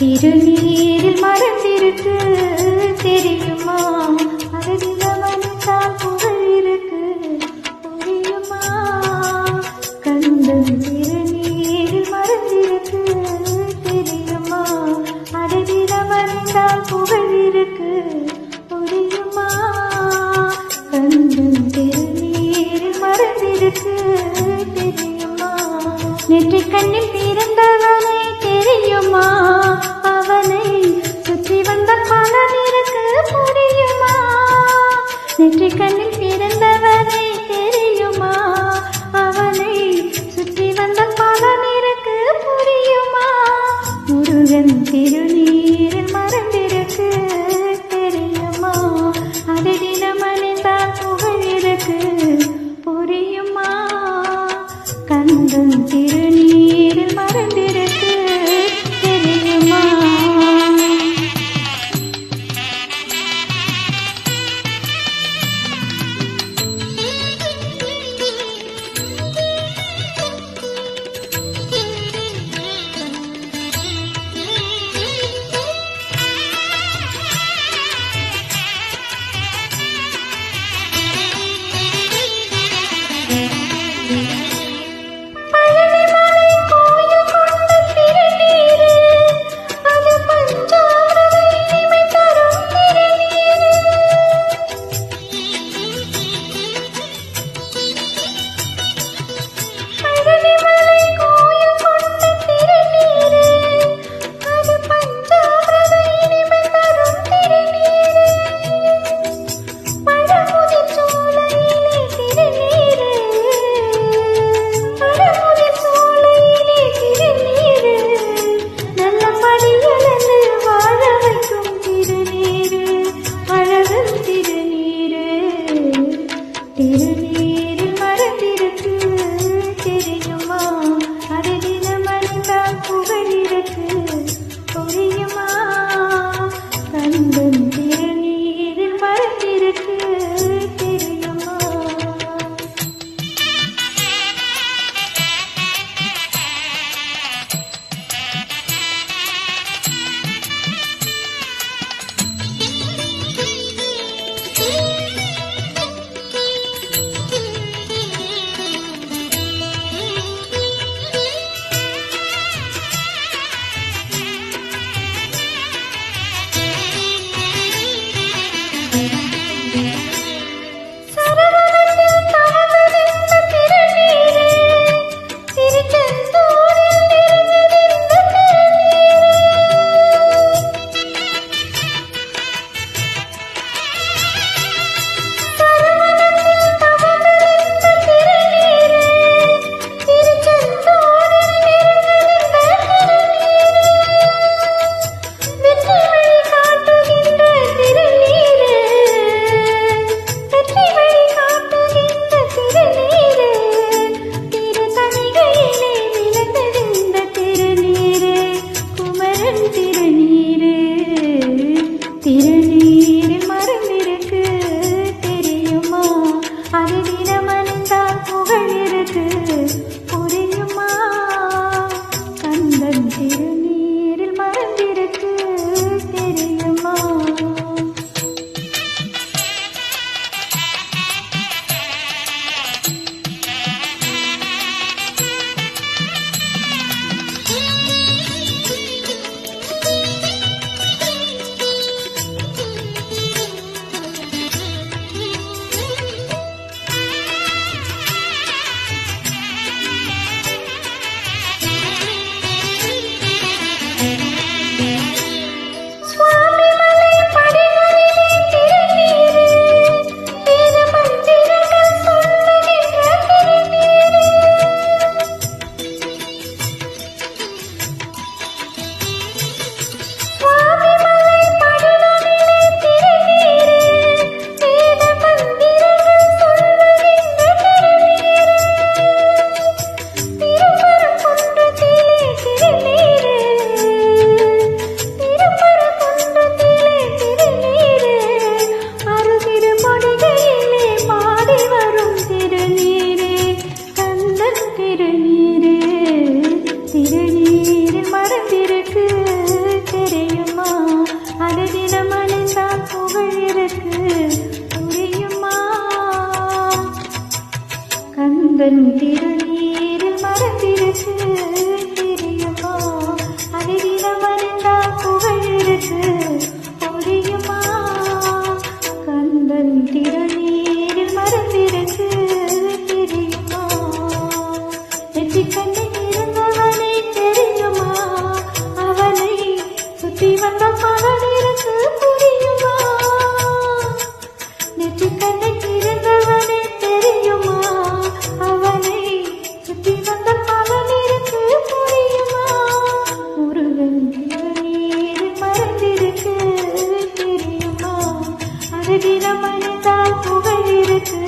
திருநீர் மரத்திற்கு தெரியுமா? அதில் வந்தால் புகழ் இருக்கு. புரியுமா? கந்தன் திருநீர் மரத்திற்கு தெரியுமா? அதில் வந்தால் புகழ் இருக்கு. புரியுமா? கந்தன் திருநீர் மரத்திற்கு தெரியுமா? நெற்றி கண்ணில் सृष्टि Thank you. நினைத்தா புகழ் இருக்கு.